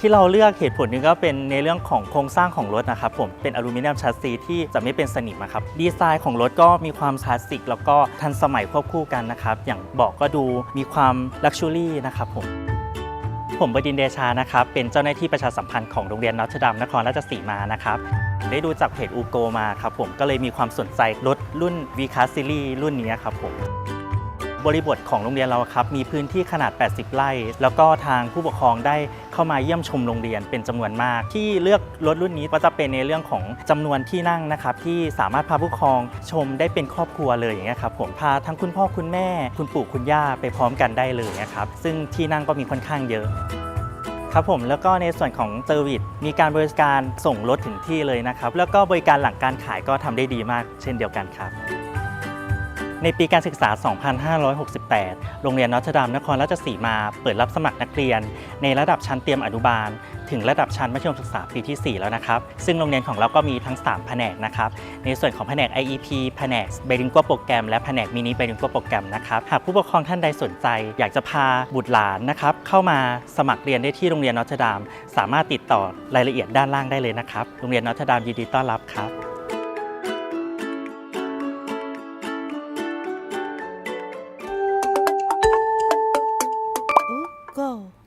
ที่เราเลือกเหตุผลหนึงก็เป็นในเรื่องของโครงสร้างของรถนะครับผมเป็นอลูมิเนียมชัสซีที่จะไม่เป็นสนิมอะครับดีไซน์ของรถก็มีความคลาสสิก แล้วก็ทันสมัยควบคู่กันนะครับ อย่างเบาะก็ดูมีความลักชัวรี่นะครับผมผมบดินเดชานะครับ เป็นเจ้าหน้าที่ประชาสัมพันธ์ของโรงเรียนนอตเทดัมนครราชสีมานะครับได้ดูจากเพจอูโกมาครับผมก็เลยมีความสนใจรถรุ่น v c a s ซีรีส์รุ่นนี้ครับผม บริบทของโรงเรียนเราครับมีพื้นที่ขนาด 80 ไร่ แล้วก็ทางผู้ปกครองได้เข้ามาเยี่ยมชมโรงเรียนเป็นจำนวนมาก ที่เลือกรถรุ่นนี้ก็จะเป็นในเรื่องของจำนวนที่นั่งนะครับที่สามารถพาผู้ปกครองชมได้เป็นครอบครัวเลยอย่างเงี้ยครับผมพาทั้งคุณพ่อคุณแม่ คุณปู่คุณย่าไปพร้อมกันได้เลยนะครับซึ่งที่นั่งก็มีค่อนข้างเยอะครับผมแล้วก็ในส่วนของเซอร์วิสมีการบริการส่งรถถึงที่เลยนะครับ แล้วก็บริการหลังการขายก็ทำได้ดีมากเช่นเดียวกันครับ ในปีการศึกษา 2568 โรงเรียนนอตดามนครราชสีมาเปิดรับสมัครนักเรียน ในระดับชั้นเตรียมอนุบาล ถึงระดับชั้นมัธยมศึกษาปีที่ 4 แล้วนะครับ ซึ่งโรงเรียนของเราก็มีทั้ง 3 แผนกนะครับ ในส่วนของแผนก IEP แผนก b i l i n g u a l โปรแกรมและแผนกมินิ b i l i n g u a l โปรแกรมนะครับ หากผู้ปกครองท่านใดสนใจ อยากจะพาบุตรหลานนะครับเข้ามาสมัครเรียนได้ที่โรงเรียนนอตดาม สามารถติดต่อรายละเอียดด้านล่างได้เลยนะครับ โรงเรียนนอตดามยินดีต้อนรับครับ go.